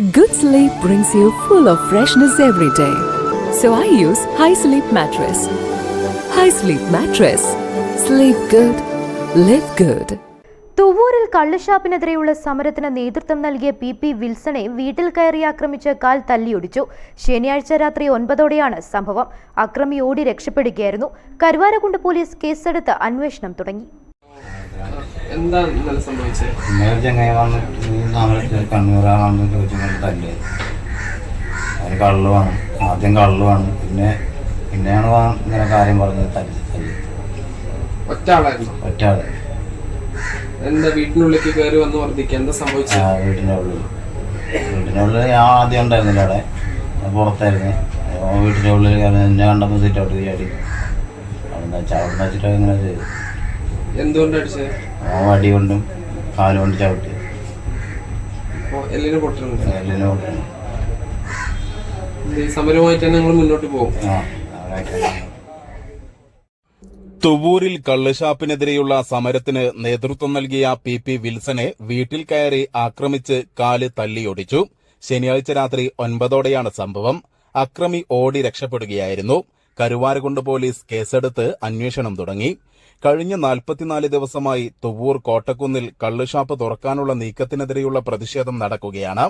Good sleep brings you full of freshness every day. So I use High Sleep Mattress. High Sleep Mattress. Sleep good. Live good. തുവൂരിൽ കള്ളുഷാപ്പിനെതിരെയുള്ള സമരത്തിന് നേതൃത്വം നൽകിയ P P വിൽസണെ വീട്ടിൽ കയറി ആക്രമിച്ച് കാൽ തല്ലിയൊടിച്ചു ശനിയാഴ്ച രാത്രി ഒൻപതോടെയാണ് സംഭവം അക്രമി ഓടി രക്ഷപ്പെടുകയായിരുന്നു കരുവാരക്കുണ്ട് പോലീസ് കേസെടുത്ത് അന്വേഷണം തുടങ്ങി എന്താ ഇന്നലെ സംഭവിച്ചത് ഇന്നലെ ചങ്ങായി വന്നിട്ട് നമ്മളെ കണ്ണൂരാണെന്ന് ചോദിച്ചുകൊണ്ട് തല്ലേ അവന് കള്ളു വേണം. ആദ്യം കള്ളു വേണം. പിന്നെ പിന്നെയാണ് ഇങ്ങനെ കാര്യം പറഞ്ഞത് തല്ലി തല്ലി. ഒറ്റ ആളായിരുന്നു എന്താ വീട്ടിനുള്ളിലേക്ക് കയറി വന്ന് വർദ്ധിക്കുക? എന്താ ആ സംഭവിച്ചത് വീട്ടിന്റെ ഉള്ളിൽ. വീട്ടിന്റെ ഉള്ളിൽ ഞാൻ ആദ്യം ഉണ്ടായിരുന്നില്ല അവിടെ. ഞാൻ പുറത്തായിരുന്നു. അപ്പോൾ വീട്ടിന്റെ ഉള്ളിൽ കയറി എന്നെ കണ്ടപ്പോൾ സീറ്റ് ഔട്ട് ചെയ്യാടി അവിടെ വെച്ചാൽ അവിടെ വെച്ചിട്ട് ഇങ്ങനെ ചെയ്തു. എന്തുകൊണ്ട് അടിച്ചത് വടി കൊണ്ടും ചവിട്ടി. അപ്പൊ എല്ലിന് പൊട്ടുന്നുണ്ട് എല്ലിനെ കൊണ്ടും സമരമായിട്ട് തന്നെ മുന്നോട്ട് പോകും. തുവൂരിൽ കള്ളുഷാപ്പിനെതിരെയുള്ള സമരത്തിന് നേതൃത്വം നൽകിയ പി പി വിൽസനെ വീട്ടിൽ കയറി ആക്രമിച്ച് കാൽ തല്ലിയൊടിച്ചു ശനിയാഴ്ച രാത്രി ഒൻപതോടെയാണ് സംഭവം. അക്രമി ഓടി രക്ഷപ്പെടുകയായിരുന്നു. കരുവാരകുണ്ട് പോലീസ് കേസെടുത്ത് അന്വേഷണം തുടങ്ങി. കഴിഞ്ഞ നാൽപ്പത്തിനാല് ദിവസമായി തുവൂർ കോട്ടക്കുന്നിൽ കള്ളുഷാപ്പ് തുറക്കാനുള്ള നീക്കത്തിനെതിരെയുള്ള പ്രതിഷേധം നടക്കുകയാണ്.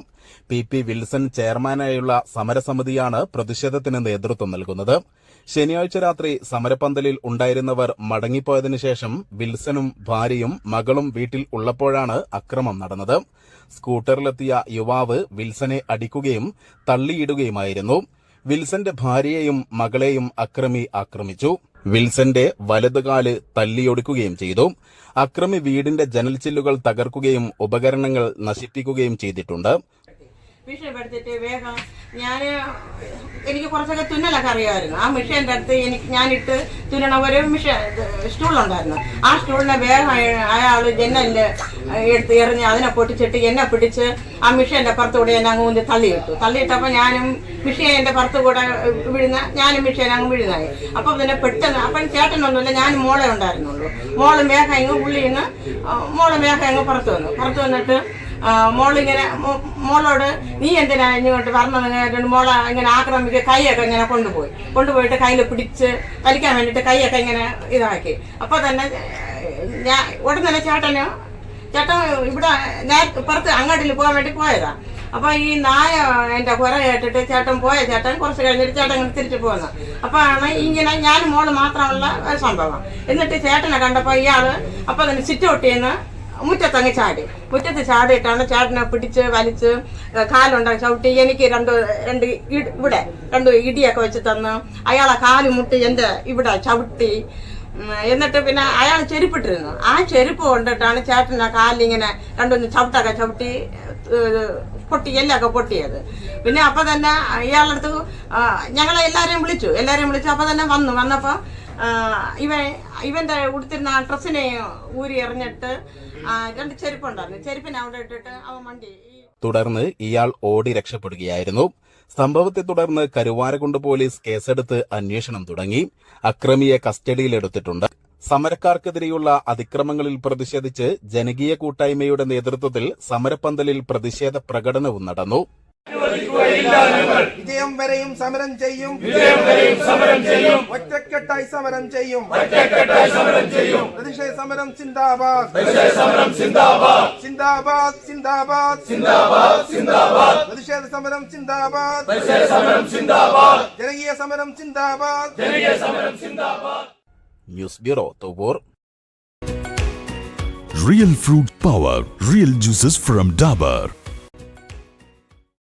പി പി വിൽസൺ ചെയർമാനായുള്ള സമരസമിതിയാണ് പ്രതിഷേധത്തിന് നേതൃത്വം നൽകുന്നത്. ശനിയാഴ്ച രാത്രി സമരപന്തലിൽ ഉണ്ടായിരുന്നവർ മടങ്ങിപ്പോയതിനു ശേഷം വിൽസണും ഭാര്യയും മകളും വീട്ടിൽ ഉള്ളപ്പോഴാണ് അക്രമം നടന്നത്. സ്കൂട്ടറിലെത്തിയ യുവാവ് വിൽസനെ അടിക്കുകയും തള്ളിയിടുകയുമായിരുന്നു. വിൽസന്റെ ഭാര്യയെയും മകളെയും അക്രമി ആക്രമിച്ചു. വിൽസന്റെ വലതുകാൽ തല്ലിയൊടുക്കുകയും ചെയ്തു. അക്രമി വീടിന്റെ ജനൽച്ചില്ലുകൾ തകർക്കുകയും ഉപകരണങ്ങൾ നശിപ്പിക്കുകയും ചെയ്തിട്ടുണ്ട്. ഭീഷണിപ്പെടുത്തിയിട്ട് വേഗം ഞാൻ എനിക്ക് കുറച്ചൊക്കെ തുന്നലൊക്കെ അറിയാമായിരുന്നു. ആ മിഷീന്റെ അടുത്ത് എനിക്ക് ഞാനിട്ട് തുന്നണ. ഒരു മിഷൻ സ്റ്റൂളുണ്ടായിരുന്നു ആ സ്റ്റൂളിനെ വേഗം അയാൾ ജനലിന്റെ എടുത്ത് എറിഞ്ഞ് അതിനെ പൊട്ടിച്ചിട്ട് എന്നെ പിടിച്ച് ആ മിഷീന്റെ പുറത്തുകൂടെ എന്നെ അങ്ങ് തള്ളി തള്ളിയിട്ടു. തള്ളിയിട്ടപ്പോൾ ഞാനും മിഷീന്റെ എന്റെ കൂടെ വിഴുന്ന ഞാനും മിഷീൻ അങ്ങ് വിഴുന്നായി. അപ്പോൾ പിന്നെ പെട്ടെന്ന് അപ്പം ചേട്ടനൊന്നുമില്ല ഞാൻ മോളെ ഉണ്ടായിരുന്നുള്ളൂ. മോൾ വേഗം അങ്ങ് പുള്ളി ഇങ്ങ് മോൾ വേഗം അങ്ങ് പുറത്ത് വന്നു. പുറത്ത് വന്നിട്ട് മോളിങ്ങനെ മോളോട് നീ എന്തിനാ ഇങ്ങോട്ട് കേട്ടിട്ട് മോളെ ഇങ്ങനെ ആക്രമിക്കുക കൈയൊക്കെ ഇങ്ങനെ കൊണ്ടുപോയി. കൊണ്ടുപോയിട്ട് കയ്യിൽ പിടിച്ച് വലിക്കാൻ വേണ്ടിയിട്ട് കൈയൊക്കെ ഇങ്ങനെ ഇതാക്കി. അപ്പോൾ തന്നെ ഞാൻ ഉടനെ തന്നെ ചേട്ടന് ചേട്ടൻ ഇവിടെ നേരത്തെ പുറത്ത് അങ്ങാടിയിൽ പോകാൻ വേണ്ടി പോയതാ. അപ്പോൾ ഈ നായ എന്റെ കുര കേട്ടിട്ട് ചേട്ടൻ പോയ ചേട്ടൻ കുറച്ച് കഴിഞ്ഞിട്ട് ചേട്ടൻ ഇങ്ങനെ തിരിച്ചു പോകുന്നു അപ്പോൾ ആണ് ഇങ്ങനെ ഞാൻ മോൾ മാത്രമുള്ള സംഭവം. എന്നിട്ട് ചേട്ടനെ കണ്ടപ്പോൾ ഇയാൾ അപ്പോൾ തന്നെ സിറ്റ് ഔട്ടിന്ന് മുറ്റത്തങ്ങ് ചാടി. മുറ്റത്ത് ചാടിയിട്ടാണ് ചേട്ടനെ പിടിച്ച് വലിച്ച് കാലുണ്ടാക്കി ചവിട്ടി. എനിക്ക് രണ്ട് രണ്ട് ഇവിടെ രണ്ട് ഇടിയൊക്കെ വെച്ച് തന്ന്. അയാളെ കാൽ മുട്ടി എന്റെ ഇവിടെ ചവിട്ടി. എന്നിട്ട് പിന്നെ അയാൾ ചെരുപ്പിട്ടിരുന്നു. ആ ചെരുപ്പ് കൊണ്ടിട്ടാണ് ചേട്ടൻ ആ കാലിങ്ങനെ രണ്ടൊന്ന് ചവിട്ടൊക്കെ ചവിട്ടി പൊട്ടി എല്ലൊക്കെ പൊട്ടിയത്. പിന്നെ അപ്പം തന്നെ ഇയാളുടെ അടുത്ത് ഞങ്ങളെ എല്ലാവരെയും വിളിച്ചു. എല്ലാവരെയും വിളിച്ചു അപ്പം തന്നെ വന്നു. വന്നപ്പോൾ ഇവൻ ഇവന്റെ ഉടുത്തിരുന്ന ആ ഡ്രസ്സിനെ ഊരി എറിഞ്ഞിട്ട് രണ്ട് ചെരുപ്പുണ്ടായിരുന്നു. ചെരുപ്പിനെ അവിടെ ഇട്ടിട്ട് അവൻ വണ്ടി തുടർന്ന് ഇയാൾ ഓടി രക്ഷപ്പെടുകയായിരുന്നു. സംഭവത്തെ തുടർന്ന് കരുവാരകുണ്ട് പോലീസ് കേസെടുത്ത് അന്വേഷണം തുടങ്ങി. അക്രമിയെ കസ്റ്റഡിയിലെടുത്തിട്ടുണ്ട്. സമരക്കാർക്കെതിരെയുള്ള അതിക്രമങ്ങളിൽ പ്രതിഷേധിച്ച് ജനകീയ കൂട്ടായ്മയുടെ നേതൃത്വത്തിൽ സമരപ്പന്തലിൽ പ്രതിഷേധ പ്രകടനവും നടന്നു. വിജയം വരെയും സമരം ചെയ്യും വിജയം വരെയും സമരം ചെയ്യും ഒറ്റക്കെട്ടായി സമരം ചെയ്യും ഒറ്റക്കെട്ടായി സമരം ചെയ്യും പ്രതിഷേധ സമരം സിന്ദാബാദ് പ്രതിഷേധ സമരം സിന്ദാബാദ് സിന്ദാബാദ് സിന്ദാബാദ് സിന്ദാബാദ് സിന്ദാബാദ് പ്രതിഷേധ സമരം സിന്ദാബാദ് പ്രതിഷേധ സമരം സിന്ദാബാദ് ജനകീയ സമരം സിന്ദാബാദ് ജനകീയ സമരം സിന്ദാബാദ് news bureau Thuvoor Real fruit power, real juices from Dabur.